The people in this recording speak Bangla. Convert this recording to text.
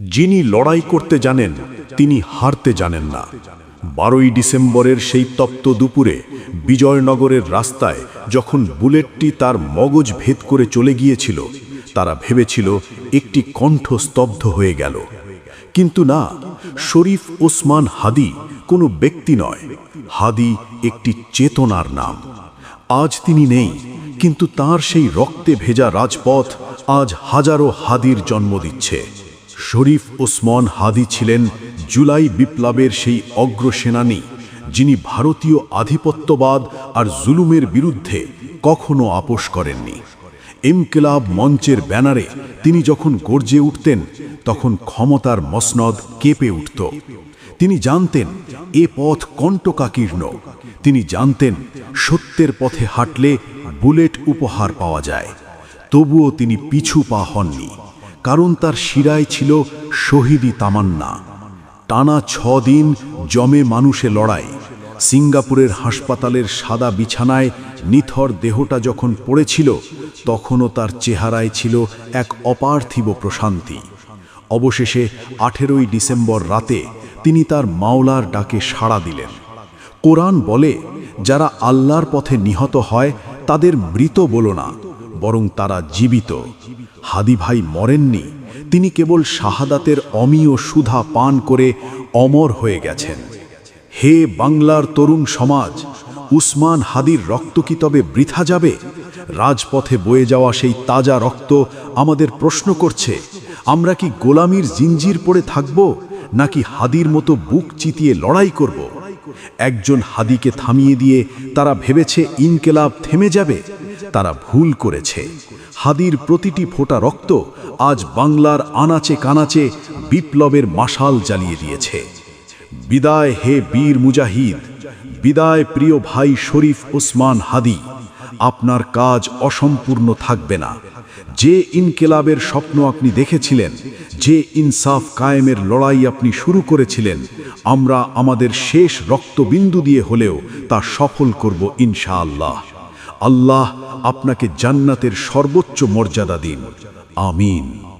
যিনি লড়াই করতে জানেন, তিনি হারতে জানেন না। বারোই ডিসেম্বরের সেই তপ্ত দুপুরে বিজয়নগরের রাস্তায় যখন বুলেটটি তার মগজ ভেদ করে চলে গিয়েছিল, তারা ভেবেছিল একটি কণ্ঠ স্তব্ধ হয়ে গেল। কিন্তু না, শরীফ ওসমান হাদি কোনো ব্যক্তি নয়। হাদি একটি চেতনার নাম। আজ তিনি নেই, কিন্তু তার সেই রক্তে ভেজা রাজপথ আজ হাজারো হাদির জন্ম দিচ্ছে। শরীফ ওসমান হাদি ছিলেন জুলাই বিপ্লবের সেই অগ্রসেনানী, যিনি ভারতীয় আধিপত্যবাদ আর জুলুমের বিরুদ্ধে কখনো আপোষ করেননি। ইনকিলাব মঞ্চের ব্যানারে তিনি যখন গর্জে উঠতেন, তখন ক্ষমতার মসনদ কেঁপে উঠত। তিনি জানতেন, এ পথ কণ্টকাকীর্ণ। তিনি জানতেন, সত্যের পথে হাঁটলে বুলেট উপহার পাওয়া যায়। তবুও তিনি পিছু পা হননি। কারণ তার শিরায় ছিল শহীদি তামান্না। টানা ছ দিন জমে মানুষে লড়াই। সিঙ্গাপুরের হাসপাতালের সাদা বিছানায় নিথর দেহটা যখন পড়েছিল, তখনও তার চেহারায় ছিল এক অপার্থিব প্রশান্তি। অবশেষে আঠেরোই ডিসেম্বর রাতে তিনি তার মাওলার ডাকে সাড়া দিলেন। কোরআন বলে, যারা আল্লাহর পথে নিহত হয়, তাদের মৃত বলো না, বরং তারা জীবিত। হাদি ভাই মরেননি, তিনি কেবল শাহাদাতের অমীয় সুধা পান করে অমর হয়ে গেছেন। হে বাংলার তরুণ সমাজ, উসমান হাদির রক্ত কি তবে বৃথা যাবে? রাজপথে বয়ে যাওয়া সেই তাজা রক্ত আমাদের প্রশ্ন করছে, আমরা কি গোলামির জিঞ্জির পড়ে থাকব, নাকি হাদির মতো বুক চিতিয়ে লড়াই করব? একজন হাদিকে থামিয়ে দিয়ে তারা ভেবেছে ইনকেলাব থেমে যাবে, তারা ভুল করেছে। হাদির প্রতিটি ফোঁটা রক্ত আজ বাংলার আনাচে কানাচে বিপ্লবের মাশাল জ্বালিয়ে দিয়েছে। বিদায় হে বীর মুজাহিদ, বিদায় প্রিয় ভাই শরীফ ওসমান হাদি, আপনার কাজ অসম্পূর্ণ থাকবে না। যে ইনকেলাবের স্বপ্ন আপনি দেখেছিলেন, যে ইনসাফ কায়েমের লড়াই আপনি শুরু করেছিলেন, আমরা আমাদের শেষ রক্তবিন্দু দিয়ে হলেও তা সফল করব ইনশাআল্লাহ। আল্লাহ আপনাকে জান্নাতের সর্বোচ্চ মর্যাদা দিন। আমিন।